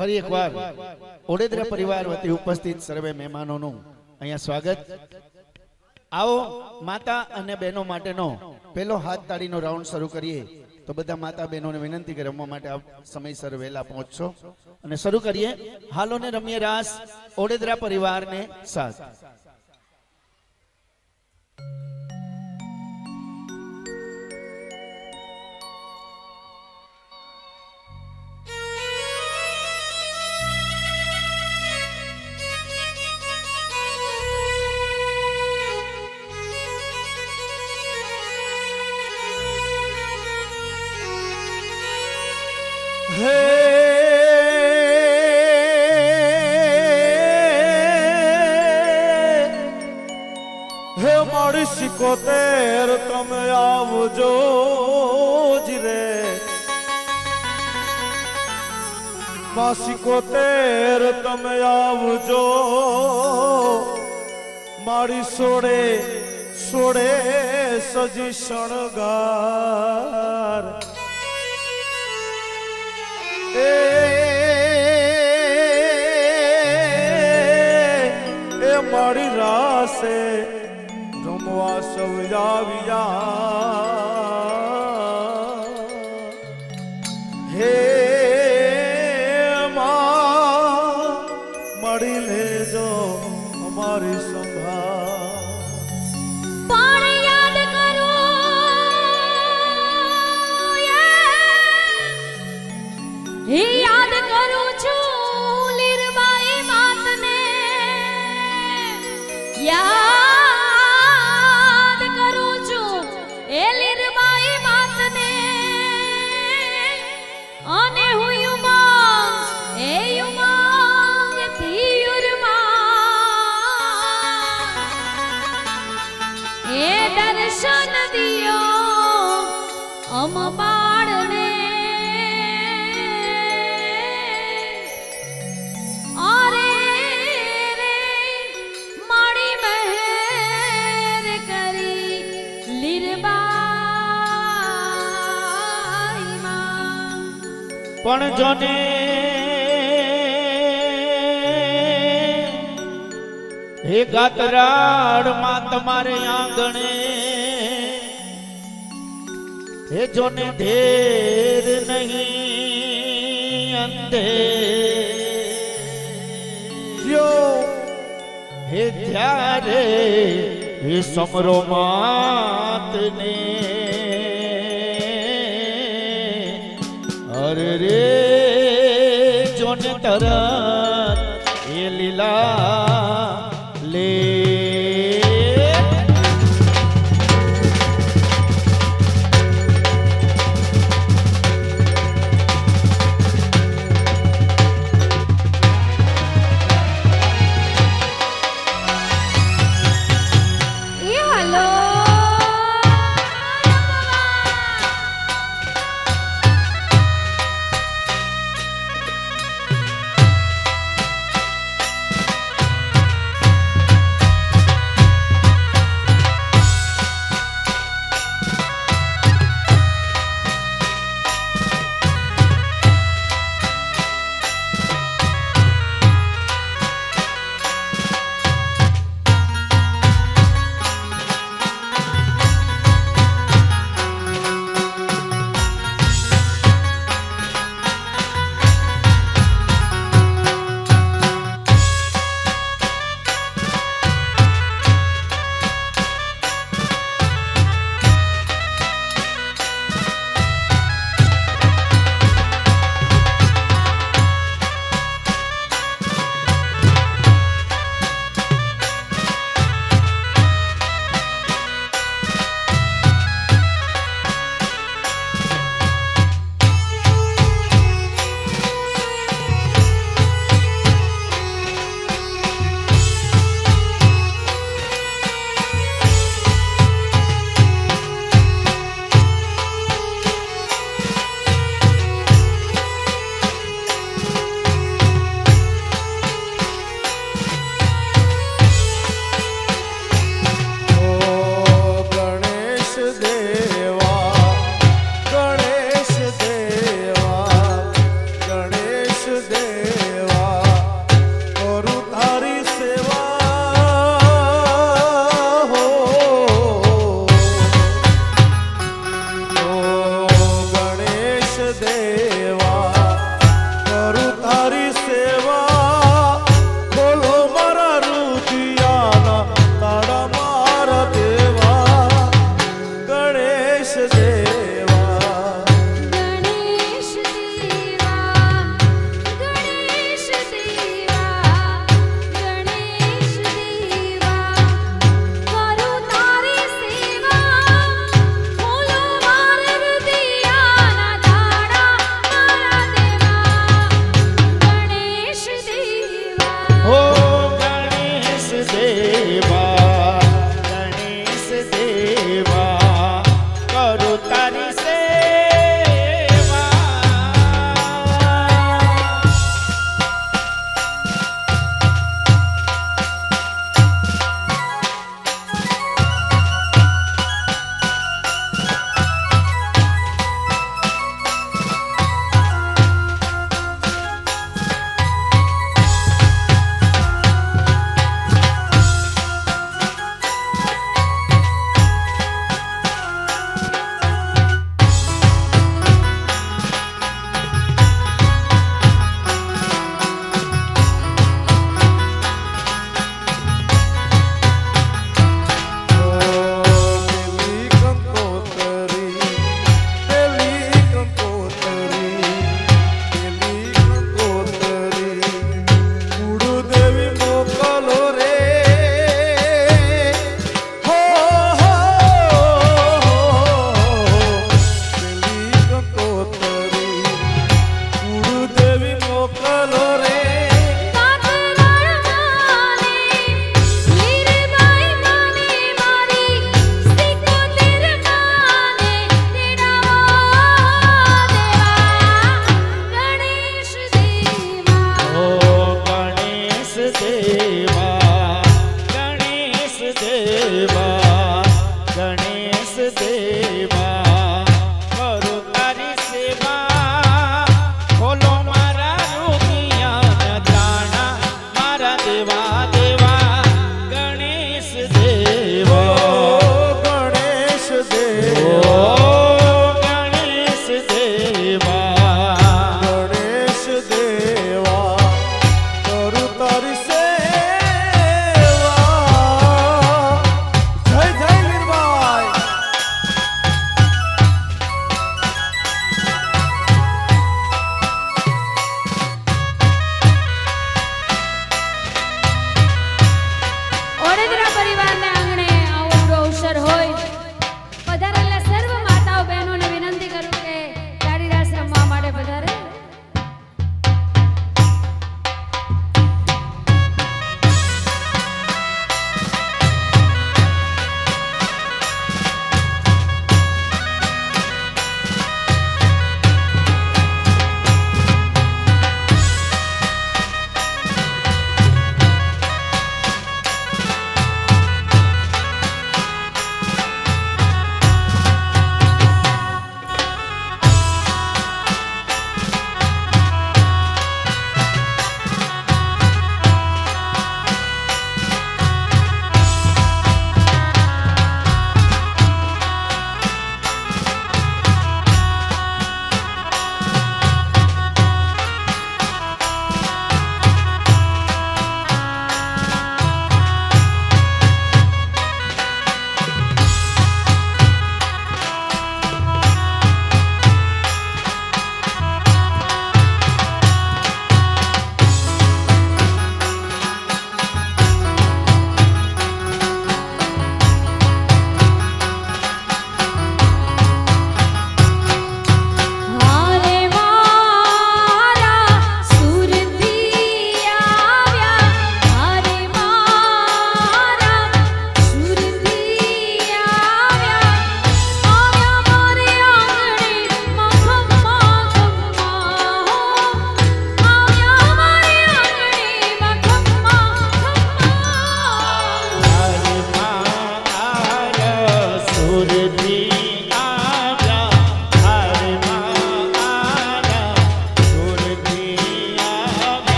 ફરી એકવાર ઓડેદરા પરિવાર વતી ઉપસ્થિત સર્વે મહેમાનોનું અહીંયા સ્વાગત. આવો, માતા અને બહેનો માટેનો પહેલો હાથ તાળીનો રાઉન્ડ શરૂ કરીએ. તો બધા માતા બહેનોને વિનંતી કે રમવા માટે આપ સમયસર વહેલા પહોંચશો. અને શરૂ કરીએ હાલોને રમીએ રાસ ઓડેદરા પરિવારને સાથ. હે મારી સિકોતેર, તમે આવજો જ રે. માં સિકોતેર, તમે આવજો. મારી સોડે સોડે સજી શણગાર. એ મારી રાસે રમવા સૌ પણ જોને હે ગાતરાડમાં તમારે આંગણે, હે જોને ઢેર નહીં જો, હે ત્યારે હે સમરો માતને રે જોને તરત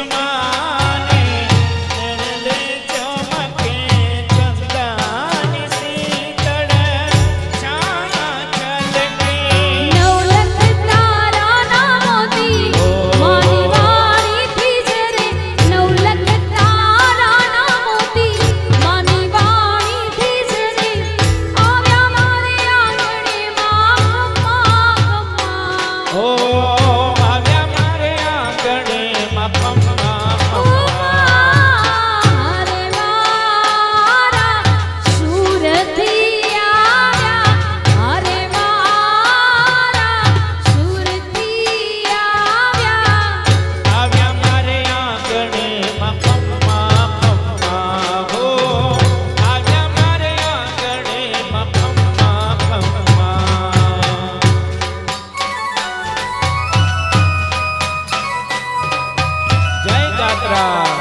Yamaha. Matra.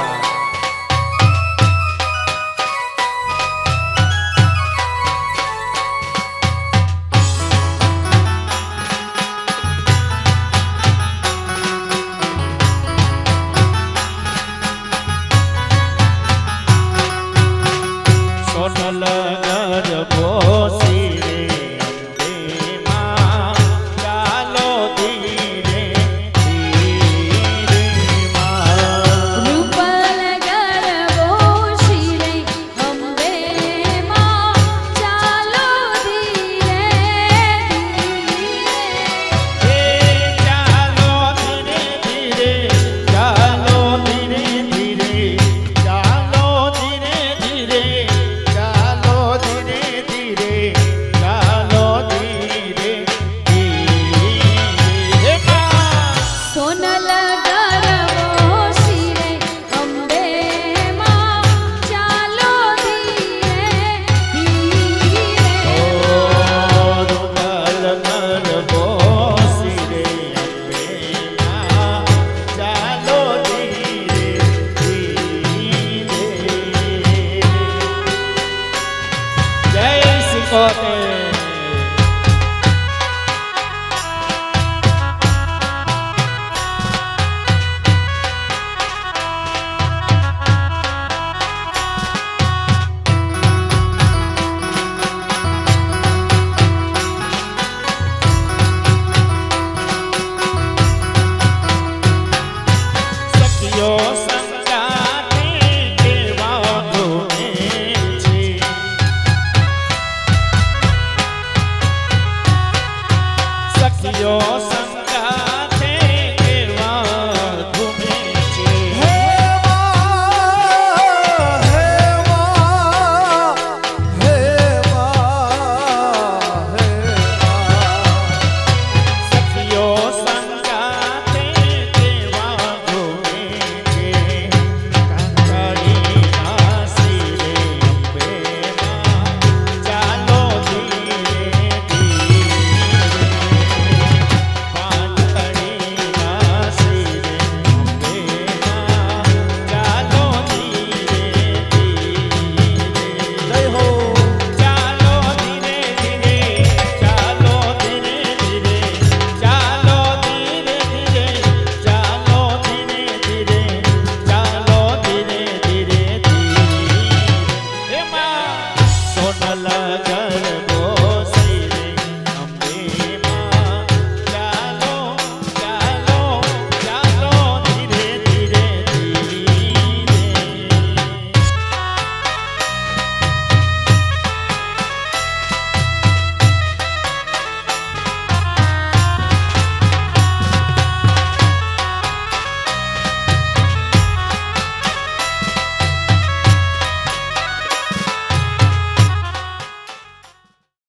સિયો સન